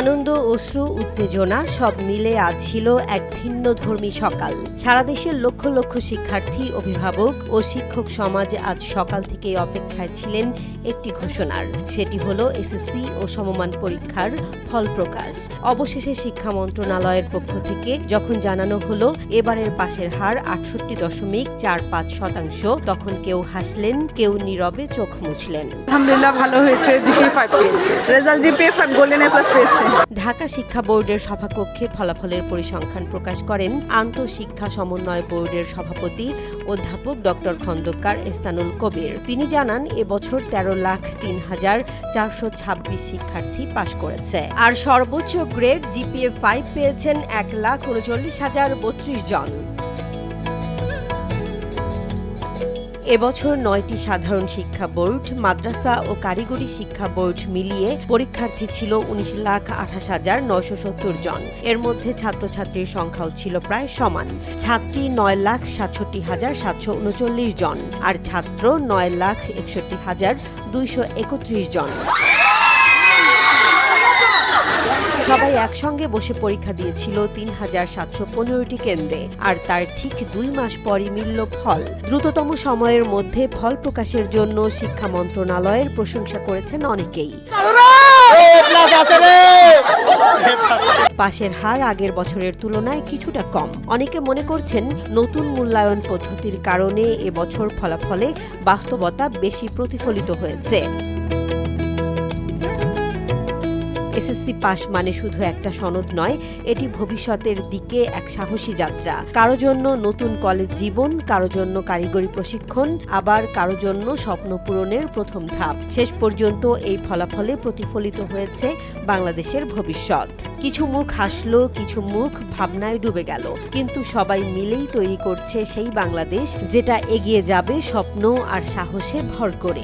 আনন্দ, অশ্রু, উত্তেজনা সব মিলে আজ ছিল এক ভিন্ন ধর্মী সকাল। সারা দেশের লক্ষ লক্ষ শিক্ষার্থী, অভিভাবক ও শিক্ষক সমাজ আজ সকাল থেকেই অপেক্ষায় ছিলেন একটি ঘোষণার। সেটি হলো এসএসসি ও সমমান পরীক্ষার ফল প্রকাশ। অবশেষে শিক্ষা মন্ত্রণালয়ের পক্ষ থেকে যখন জানানো হলো, এবারের পাশের হার আটষট্টি দশমিক চার পাঁচ শতাংশ, তখন কেউ হাসলেন, কেউ নীরবে চোখ মুছলেন। আলহামদুলিল্লাহ, ভালো হয়েছে জিপিএ ফাইভ পেয়েছে। Result GPA five golden plus পেয়েছে। ঢাকা শিক্ষা বোর্ডের সভাকক্ষে ফলাফলের পরিসংখ্যান প্রকাশ করেন আন্তঃশিক্ষা সমন্বয় বোর্ডের সভাপতি অধ্যাপক ডক্টর খন্দকার এস্তানুল কবির। তিনি জানান, এবছর তেরো লাখ তিন হাজার চারশো ছাব্বিশ শিক্ষার্থী পাশ করেছে। আর সর্বোচ্চ গ্রেড জিপিএ ফাইভ পেয়েছেন এক লাখ উনচল্লিশ হাজার বত্রিশ জন। এবছর নয়টি সাধারণ শিক্ষা বোর্ড, মাদ্রাসা ও কারিগরি শিক্ষা বোর্ড মিলিয়ে পরীক্ষার্থী ছিল উনিশ লাখ আঠাশ হাজার নয়শো সত্তর জন। এর মধ্যে ছাত্রছাত্রীর সংখ্যাও ছিল প্রায় সমান। ছাত্রী নয় লাখ সাতষট্টি হাজার সাতশো উনচল্লিশ জন আর ছাত্র নয় লাখ একষট্টি হাজার দুইশো একত্রিশ জন। সবাই একসঙ্গে বসে পরীক্ষা দিয়েছিল তিন হাজার সাতশো পনেরোটি কেন্দ্রে। আর তার ঠিক দুই মাস পরই মিলল ফল। দ্রুততম সময়ের মধ্যে ফল প্রকাশের জন্য শিক্ষা মন্ত্রণালয়ের প্রশংসা করেছেন অনেকেই। পাশের হার আগের বছরের তুলনায় কিছুটা কম। অনেকে মনে করছেন নতুন মূল্যায়ন পদ্ধতির কারণে এবছর ফলাফলে বাস্তবতা বেশি প্রতিফলিত হয়েছে। এসএসসি পাশ মানে শুধু একটা সনদ নয়, এটি ভবিষ্যতের দিকে এক সাহসী যাত্রা। কারও জন্য নতুন কলেজ জীবন, কারও জন্য কারিগরি প্রশিক্ষণ, আবার কারও জন্য স্বপ্ন পূরণের প্রথম ধাপ। শেষ পর্যন্ত এই ফলাফলে প্রতিফলিত হয়েছে বাংলাদেশের ভবিষ্যৎ। কিছু মুখ হাসলো, কিছু মুখ ভাবনায় ডুবে গেল। কিন্তু সবাই মিলেই তৈরি করছে সেই বাংলাদেশ, যেটা এগিয়ে যাবে স্বপ্ন আর সাহসে ভর করে।